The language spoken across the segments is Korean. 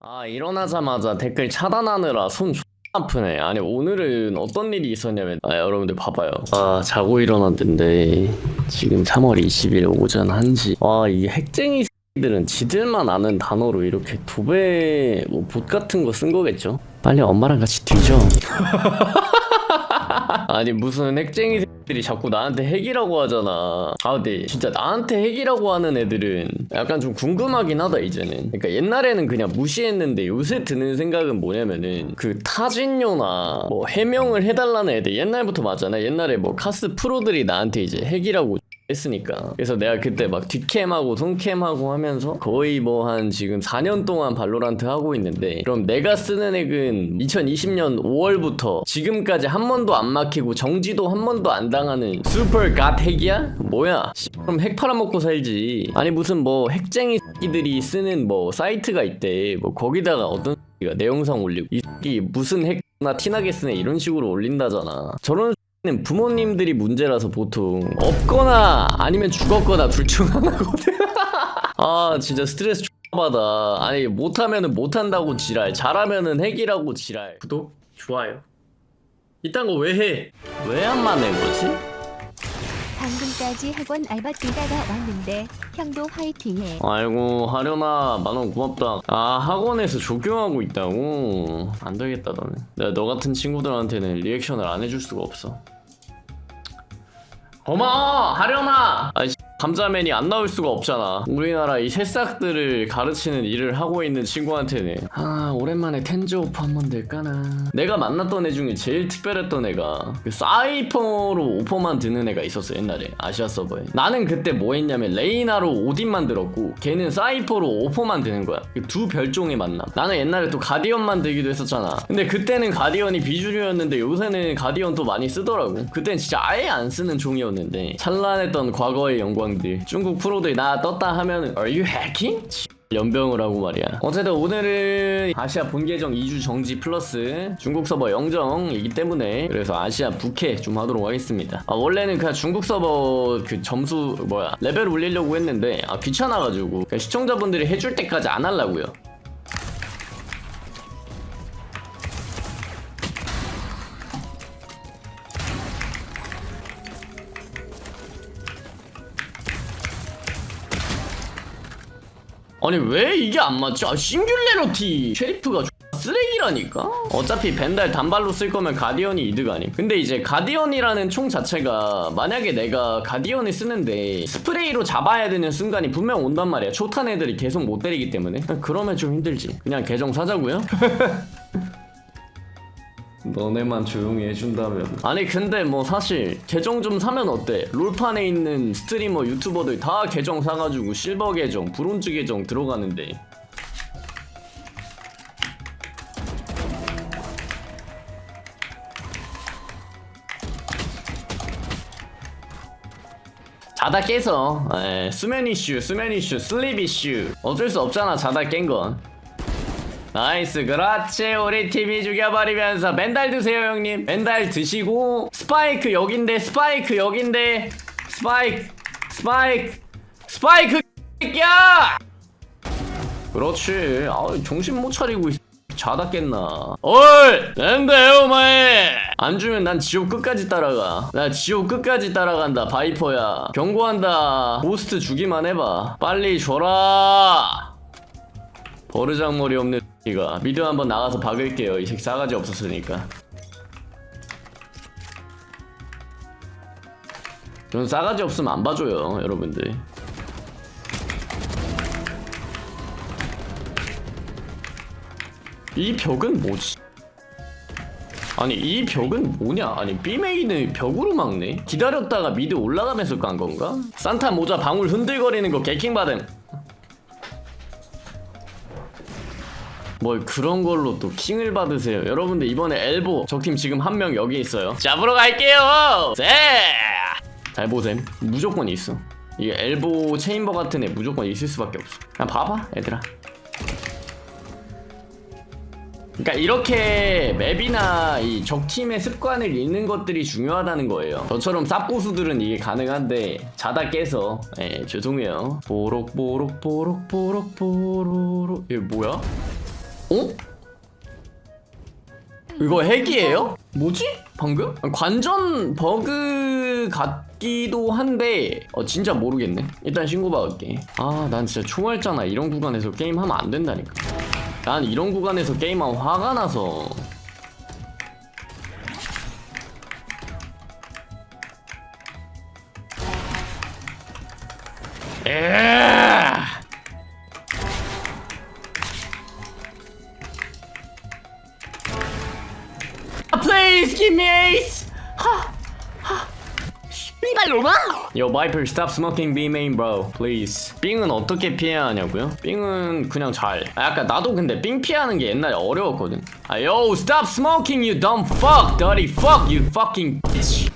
아 일어나자마자 댓글 차단하느라 손 X 아프네. 아니 오늘은 어떤 일이 있었냐면 아 여러분들 봐봐요. 아 자고 일어났는데 지금 3월 20일 오전 1시. 와 이 핵쟁이 들은 지들만 아는 단어로 이렇게 도배 뭐 봇 같은 거 쓴 거겠죠? 빨리 엄마랑 같이 뒤져 아니 무슨 핵쟁이 새끼들이 자꾸 나한테 핵이라고 하잖아. 아 근데 진짜 나한테 핵이라고 하는 애들은 약간 좀 궁금하긴 하다 이제는. 그러니까 옛날에는 그냥 무시했는데 요새 드는 생각은 뭐냐면은 그 타진요나 뭐 해명을 해달라는 애들 옛날부터 맞잖아. 옛날에 뭐 카스 프로들이 나한테 이제 핵이라고 했으니까. 그래서 내가 그때 막 뒷캠하고 손캠하고 하면서 거의 뭐 한 지금 4년 동안 발로란트 하고 있는데 그럼 내가 쓰는 핵은 2020년 5월부터 지금까지 한 번도 안 막히고 정지도 한 번도 안 당하는 슈퍼 갓 핵이야? 뭐야? 씨, 그럼 핵 팔아먹고 살지. 아니 무슨 뭐 핵쟁이 새끼들이 쓰는 뭐 사이트가 있대. 뭐 거기다가 어떤 내 영상 올리고 이 무슨 핵 나 티나게 쓰네. 이런 식으로 올린다잖아. 저런 는 부모님들이 문제라서 보통 없거나 아니면 죽었거나 둘 중 하나거든. 아 진짜 스트레스 받아. 아니 못하면은 못한다고 지랄, 잘하면은 핵이라고 지랄. 구독, 좋아요. 이딴 거 왜 해? 왜 안 만낸 거지? 방금까지 학원 알바 뛰다가 왔는데 형도 화이팅해. 아이고 하려나 만원 고맙다. 아 학원에서 조교하고 있다고? 안 되겠다 너는. 내가 너 같은 친구들한테는 리액션을 안 해줄 수가 없어. 고마워 하려나. 아이 감자맨이 안 나올 수가 없잖아. 우리나라 이 새싹들을 가르치는 일을 하고 있는 친구한테는 아 오랜만에 텐즈 오프 한 번 될까나. 내가 만났던 애 중에 제일 특별했던 애가 그 사이퍼로 오퍼만 드는 애가 있었어 옛날에 아시아 서버에. 나는 그때 뭐 했냐면 레이나로 오딘만 들었고 걔는 사이퍼로 오퍼만 드는 거야. 그 두 별종의 만남. 나는 옛날에 또 가디언만 들기도 했었잖아. 근데 그때는 가디언이 비주류였는데 요새는 가디언도 많이 쓰더라고. 그땐 진짜 아예 안 쓰는 종이었는데 찬란했던 과거의 영광 들. 중국 프로들 나 떴다 하면은 Are you hacking? 연병을 하고 말이야. 어쨌든 오늘은 아시아 본 계정 2주 정지 플러스 중국 서버 영정이기 때문에 그래서 아시아 부캐 좀 하도록 하겠습니다. 아, 원래는 그냥 중국 서버 그 점수 뭐야 레벨 올리려고 했는데 아 귀찮아가지고 시청자분들이 해줄 때까지 안 하려고요. 아니 왜 이게 안 맞지? 아 싱귤레러티. 쉐리프가 쓰레기라니까? 어차피 벤달 단발로 쓸 거면 가디언이 이득 아님? 근데 이제 가디언이라는 총 자체가 만약에 내가 가디언을 쓰는데 스프레이로 잡아야 되는 순간이 분명 온단 말이야. 초탄 애들이 계속 못 때리기 때문에. 그러면 좀 힘들지. 그냥 계정 사자고요 너네만 조용히 해준다면. 아니 근데 뭐 사실 계정 좀 사면 어때? 롤판에 있는 스트리머 유튜버들 다 계정 사가지고 실버 계정 브론즈 계정 들어가는데. 자다 깨서. 에, 수면 이슈 수면 이슈 슬립 이슈. 어쩔 수 없잖아 자다 깬건 나이스. 그렇지. 우리 팀이 죽여버리면서 멘달 드세요 형님. 멘달 드시고. 스파이크 여긴데 스파이크 여긴데. 스파이크 스파이크 스파이크 야! 그렇지. 아 정신 못 차리고 있... 자다 깼나. 얼 낸데요 마에 안 주면 난 지옥 끝까지 따라가. 나 지옥 끝까지 따라간다 바이퍼야. 경고한다. 고스트 주기만 해봐. 빨리 줘라 버르장머리 없는 이가 미드 한번 나가서 박을게요 이 새끼 싸가지 없었으니까 전 싸가지 없으면 안 봐줘요 여러분들 이 벽은 뭐지? 아니 이 벽은 뭐냐? 아니 B메인을 벽으로 막네? 기다렸다가 미드 올라가면서 간 건가? 산타 모자 방울 흔들거리는 거 개킹 받음 뭘 그런 걸로 또 킹을 받으세요. 여러분들 이번에 엘보 적팀 지금 한 명 여기 있어요. 잡으러 갈게요! 잘 보셈. 무조건 있어. 이게 엘보 체인버 같은 애 무조건 있을 수밖에 없어. 그냥 봐봐 얘들아. 그러니까 이렇게 맵이나 이 적팀의 습관을 읽는 것들이 중요하다는 거예요. 저처럼 쌉고수들은 이게 가능한데 자다 깨서 예, 죄송해요. 보록 보록 보록 보록 보록. 이게 뭐야? 어? 이거 핵이에요? 뭐지? 방금? 관전 버그 같기도 한데 어 진짜 모르겠네 일단 신고 받을게 아 난 진짜 총알잖아 이런 구간에서 게임하면 안 된다니까 난 이런 구간에서 게임하면 화가 나서 에 Please give me ace. 씨발로마? Yo, Viper, stop smoking B main, bro. Please. 삥은 어떻게 피해야 하냐고요? 삥은 그냥 잘. 아, 약간 나도 근데 삥 피하는 게 옛날에 어려웠거든. 아, yo, stop smoking, you dumb fuck, dirty fuck, you fucking bitch.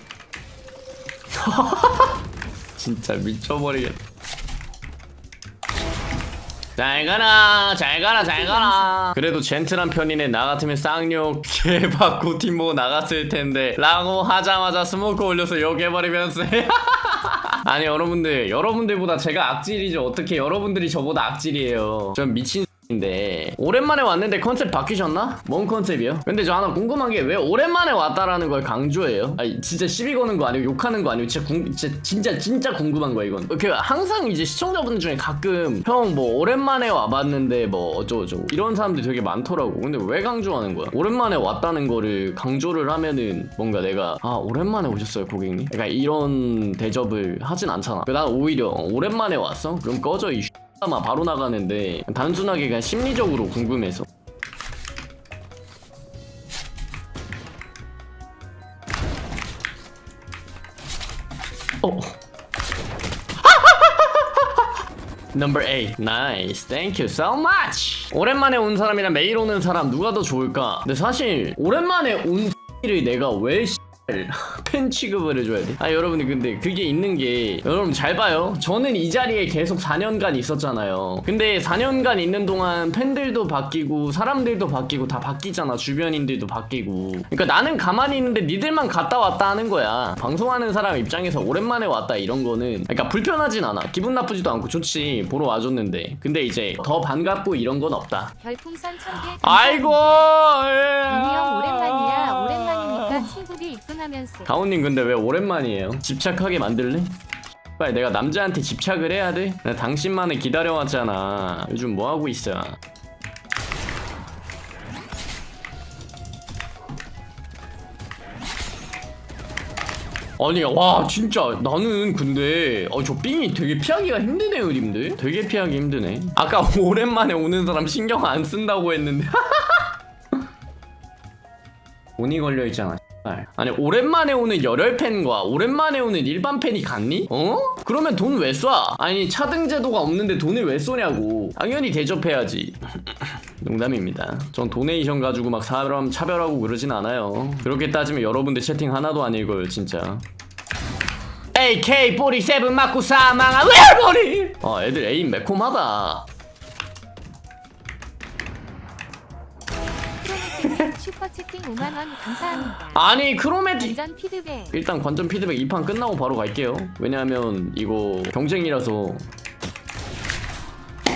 진짜 미쳐버리겠다. 잘 가라 잘 가라 잘 가라. 그래도 젠틀한 편이네. 나 같으면 쌍욕 개받고 팀보 나갔을 텐데. 라고 하자마자 스모크 올려서 욕해버리면서. 아니 여러분들 여러분들보다 제가 악질이죠. 어떻게 여러분들이 저보다 악질이에요? 전 미친 인데 오랜만에 왔는데 컨셉 바뀌셨나? 뭔 컨셉이요? 근데 저 하나 궁금한 게 왜 오랜만에 왔다라는 걸 강조해요? 아니 진짜 시비 거는 거 아니고 욕하는 거 아니고 진짜 궁 진짜 진짜 진짜 궁금한 거야 이건. 그 항상 이제 시청자분들 중에 가끔 형 뭐 오랜만에 와봤는데 뭐 어쩌고 저쩌고 이런 사람들이 되게 많더라고. 근데 왜 강조하는 거야? 오랜만에 왔다는 거를 강조를 하면은 뭔가 내가 아 오랜만에 오셨어요 고객님. 약간 이런 대접을 하진 않잖아. 난 오히려 오랜만에 왔어? 그럼 꺼져 이 아마 바로 나가는데 단순하게 그냥 심리적으로 궁금해서. 어. Number 8 Nice. Thank you so much. 오랜만에 온 사람이랑 매일 오는 사람 누가 더 좋을까? 근데 사실 오랜만에 온 를 내가 왜 팬 취급을 해줘야 돼? 아 여러분들 근데 그게 있는 게 여러분 잘 봐요. 저는 이 자리에 계속 4년간 있었잖아요. 근데 4년간 있는 동안 팬들도 바뀌고 사람들도 바뀌고 다 바뀌잖아. 주변인들도 바뀌고. 그러니까 나는 가만히 있는데 니들만 갔다 왔다 하는 거야. 방송하는 사람 입장에서 오랜만에 왔다 이런 거는 그러니까 불편하진 않아. 기분 나쁘지도 않고 좋지. 보러 와줬는데. 근데 이제 더 반갑고 이런 건 없다. 별풍선 1000개 아이고 이형 오랜만이야. 오랜만이니까 입금 하면서 가온님 근데 왜 오랜만이에요? 집착하게 만들래? 빨리 내가 남자한테 집착을 해야 돼? 나 당신만을 기다려왔잖아 요즘 뭐 하고 있어 아니 와 진짜 나는 근데 어, 저 삥이 되게 피하기가 힘드네요 님들 되게 피하기 힘드네 아까 오랜만에 오는 사람 신경 안 쓴다고 했는데 돈이 걸려 있잖아. 씨발. 아니 오랜만에 오는 열혈 팬과 오랜만에 오는 일반 팬이 같니? 어? 그러면 돈 왜 쏴? 아니 차등 제도가 없는데 돈을 왜 쏘냐고. 당연히 대접해야지. 농담입니다. 전 도네이션 가지고 막 사람 차별하고 그러진 않아요. 그렇게 따지면 여러분들 채팅 하나도 안 읽어요, 진짜. AK47 맞고 사망한 웨어버리! 아, 애들 에임 매콤하다. 슈퍼채팅 5만원 감사합니다 아니, 크로메티. 완전 피드백 일단 관전 피드백 2판 끝나고 바로 갈게요. 왜냐하면 이거 경쟁이라서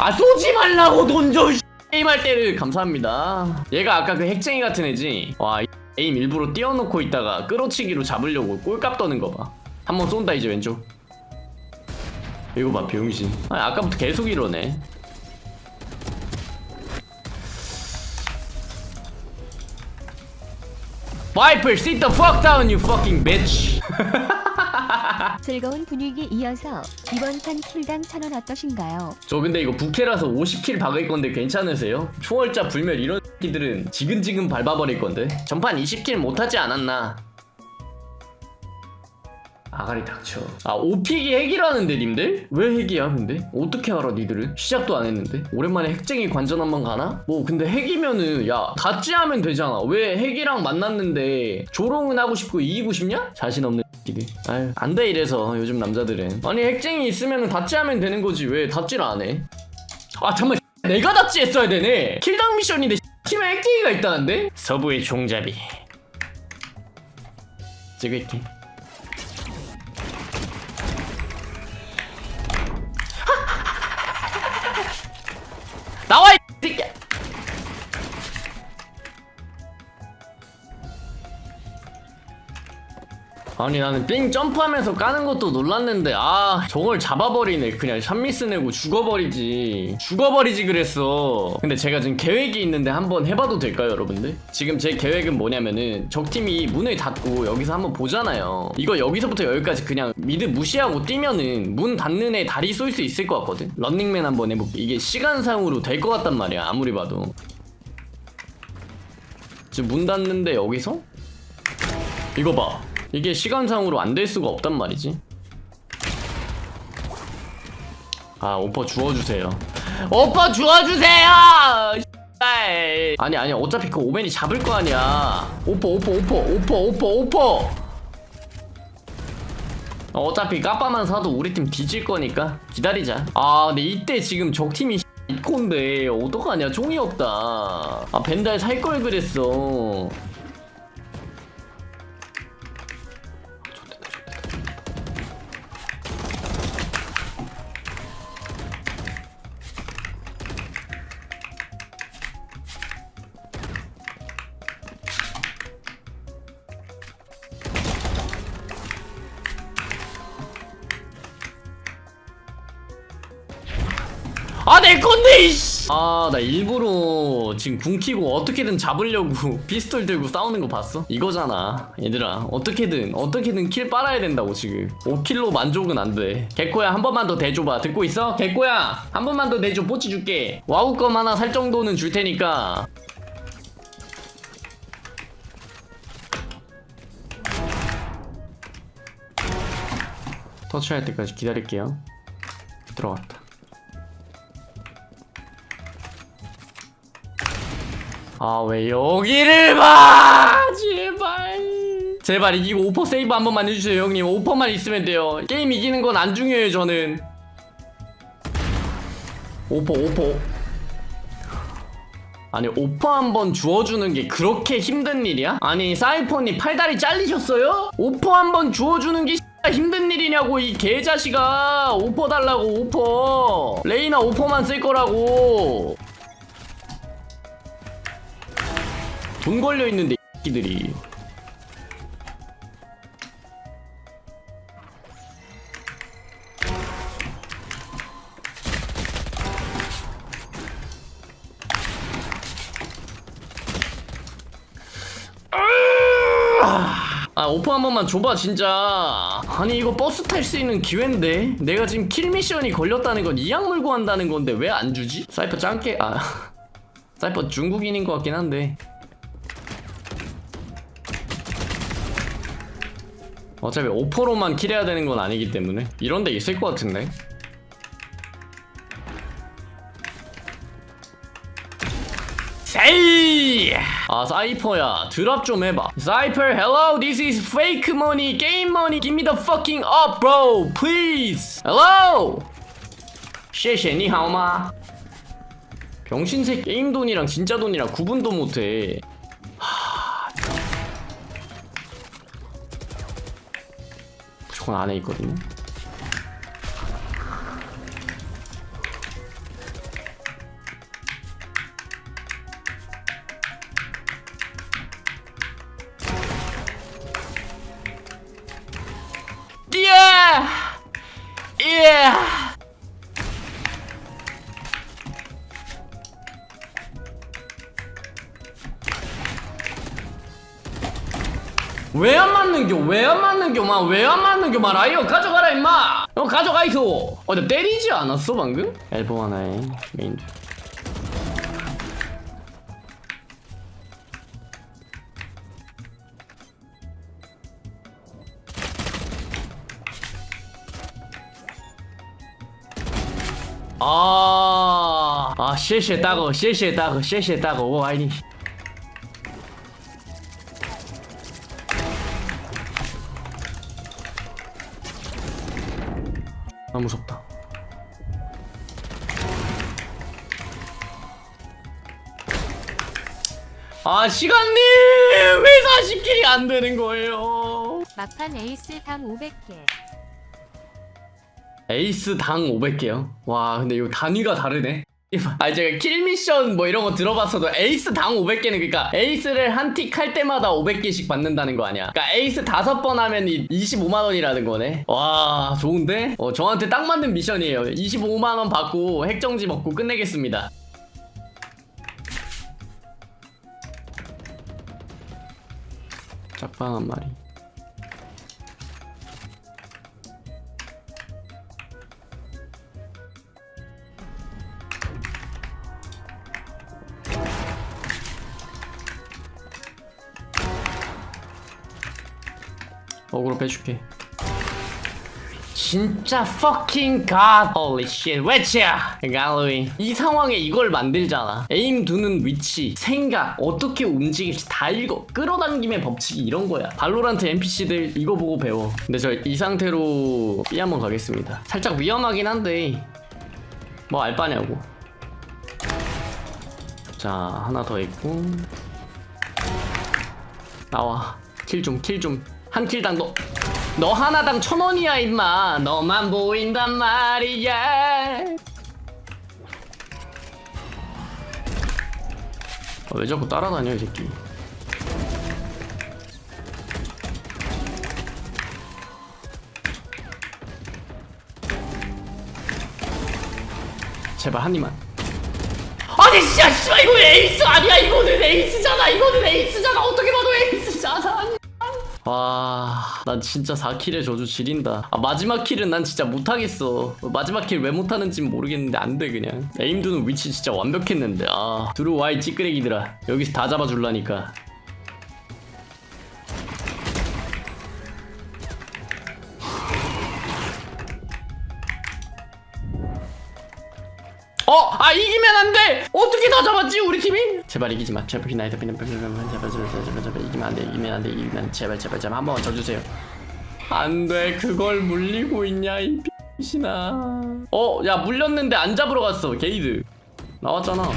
아 쏘지 말라고 돈줘 게임할 때를 감사합니다. 얘가 아까 그 핵쟁이 같은 애지. 와 이 에임 일부러 띄워놓고 있다가 끌어치기로 잡으려고 꼴값 떠는 거 봐. 한번 쏜다 이제 왼쪽. 이거 봐 병신. 아 아까부터 계속 이러네. Viper, sit the fuck down, you fucking bitch. 즐거운 분위기 이어서 이번 판 킬당 1000원 어떠신가요? 저 근데 이거 부캐라서 50킬 박을 건데 괜찮으세요? 초월자 불멸 이런 새끼들은 지근지근 밟아버릴 건데 전판 20킬 못하지 않았나 아가리 닥쳐 아 오픽이 핵이라는데 님들? 왜 핵이야 근데? 어떻게 알아 니들은? 시작도 안 했는데 오랜만에 핵쟁이 관전 한번 가나? 뭐 근데 핵이면은 야 같이 하면 되잖아 왜 핵이랑 만났는데 조롱은 하고 싶고 이기고 싶냐? 자신 없는 아유 안 돼 이래서 요즘 남자들은 아니 핵쟁이 있으면 다찌 하면 되는 거지 왜 다찌를 안해 아 잠깐만 내가 다찌 했어야 되네 킬당 미션인데 팀에 핵쟁이가 있다는데? 서부의 종잡이 찍을게 아니 나는 삥 점프하면서 까는 것도 놀랐는데 아 저걸 잡아버리네. 그냥 샷미스 내고 죽어버리지. 죽어버리지 그랬어. 근데 제가 지금 계획이 있는데 한번 해봐도 될까요 여러분들? 지금 제 계획은 뭐냐면은 적팀이 문을 닫고 여기서 한번 보잖아요. 이거 여기서부터 여기까지 그냥 미드 무시하고 뛰면은 문 닫는 애 다리 쏠 수 있을 것 같거든. 런닝맨 한번 해볼게. 이게 시간상으로 될 것 같단 말이야 아무리 봐도. 지금 문 닫는데 여기서? 이거 봐. 이게 시간상으로 안 될 수가 없단 말이지. 아, 오빠 주워주세요. 오빠 주워주세요! 아니, 아니, 어차피 그 오맨이 잡을 거 아니야. 오퍼, 오퍼, 오퍼, 오퍼, 오퍼, 오퍼! 어차피 까빠만 사도 우리 팀 뒤질 거니까 기다리자. 아, 근데 이때 지금 적팀이 이콘데 어떡하냐 종이 없다. 아 벤달 살 걸 그랬어. 아 내 건데 이씨. 아나 일부러 지금 궁 키고 어떻게든 잡으려고 피스톨 들고 싸우는 거 봤어? 이거잖아 얘들아. 어떻게든 어떻게든 킬 빨아야 된다고 지금. 5킬로 만족은 안돼. 개코야 한 번만 더 대줘봐. 듣고 있어? 개코야 한 번만 더 대줘. 뽀찌 줄게. 와우 껌 하나 살 정도는 줄 테니까. 터치할 때까지 기다릴게요. 들어갔다 아 왜 여기를 봐! 제발! 제발 이기고 오퍼 세이브 한 번만 해주세요 형님. 오퍼만 있으면 돼요. 게임 이기는 건 안 중요해요 저는. 오퍼 오퍼. 아니 오퍼 한 번 주워주는 게 그렇게 힘든 일이야? 아니 사이펀이 팔다리 잘리셨어요? 오퍼 한 번 주워주는 게 힘든 일이냐고 이 개자식아. 오퍼 달라고 오퍼. 레이나 오퍼만 쓸 거라고 돈 걸려 있는데 이들이. 아 오퍼 한 번만 줘봐 진짜. 아니 이거 버스 탈 수 있는 기회인데? 내가 지금 킬 미션이 걸렸다는 건 이악 물고 한다는 건데 왜 안 주지? 사이퍼 짱게 아. 사이퍼 중국인인 것 같긴 한데 어차피 오퍼로만 킬해야 되는 건 아니기 때문에 이런 데 있을 것 같은데 세이 아 사이퍼야 드랍 좀 해봐 사이퍼 hello this is fake money game money give me the fucking up bro please hello 谢谢你好吗 병신새 게임 돈이랑 진짜 돈이랑 구분도 못해 무조건 안에 있거든요. 예! 예! 왜안 맞는 겨? 왜안 맞는 겨? 마 왜 안 맞는겨? 마 라이어 가져가라 임마. 어 가져가 이소. 어, 나 때리지 않았어 방금? 앨범 하나에 메인. 아, 아, 谢谢大哥，谢谢大哥，谢谢大哥，我爱你。 아 무섭다. 아 시간님 왜 40킬이 안 되는 거예요? 막판 에이스 당 500개. 에이스 당 500개요. 와 근데 이거 단위가 다르네. 아 제가 킬 미션 뭐 이런 거 들어봤어도 에이스 당 500개는 그러니까 에이스를 한 틱 할 때마다 500개씩 받는다는 거 아니야. 그러니까 에이스 다섯 번 하면 이 25만 원이라는 거네. 와 좋은데? 어 저한테 딱 맞는 미션이에요. 25만 원 받고 핵정지 먹고 끝내겠습니다. 짝방 한 마리 어그로 빼줄게. 진짜 fucking god. Holy shit 왜치야? 갈로이 이 상황에 이걸 만들잖아. 에임 두는 위치 생각 어떻게 움직일지 다 읽어. 끌어당김의 법칙이 이런 거야. 발로란트 NPC들 이거 보고 배워. 근데 저 이 상태로 B 한번 가겠습니다. 살짝 위험하긴 한데 뭐 알바냐고. 자 하나 더 있고. 나와. 킬 좀 킬좀 한 킬당 너 너 하나당 천 원이야 임마. 너만 보인단 말이야. 아, 왜 자꾸 따라다녀 이 새끼. 제발 한 입만. 아니 진짜 씨발 이거 에이스 아니야? 이거는 에이스잖아 이거는 에이스잖아. 어떻게 봐도 에이스잖아 와, 난 진짜 4킬의 저주 지린다. 아, 마지막 킬은 난 진짜 못하겠어. 마지막 킬 왜 못하는지 모르겠는데 안 돼, 그냥. 에임두는 위치 진짜 완벽했는데. 아, 들어와, 이 찌끄레기들아. 여기서 다 잡아줄라니까. 어! 아 이기면 안 돼! 어떻게 다 잡았지 우리 팀이? 제발 이기지 마. 제발 비나 제발 제발 제발 제발 제발 이기면 안 돼. 이기면 안 돼. 이기면. 제발 제발 제발 한 번만 더 주세요. 안 돼. 그걸 물리고 있냐 이 X나. 어, 야 물렸는데 안 잡으러 갔어. 게이드. 나왔잖아.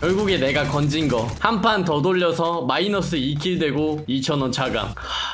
결국에 내가 건진 거 한 판 더 돌려서 마이너스 2킬 되고 2,000원 차감. 하,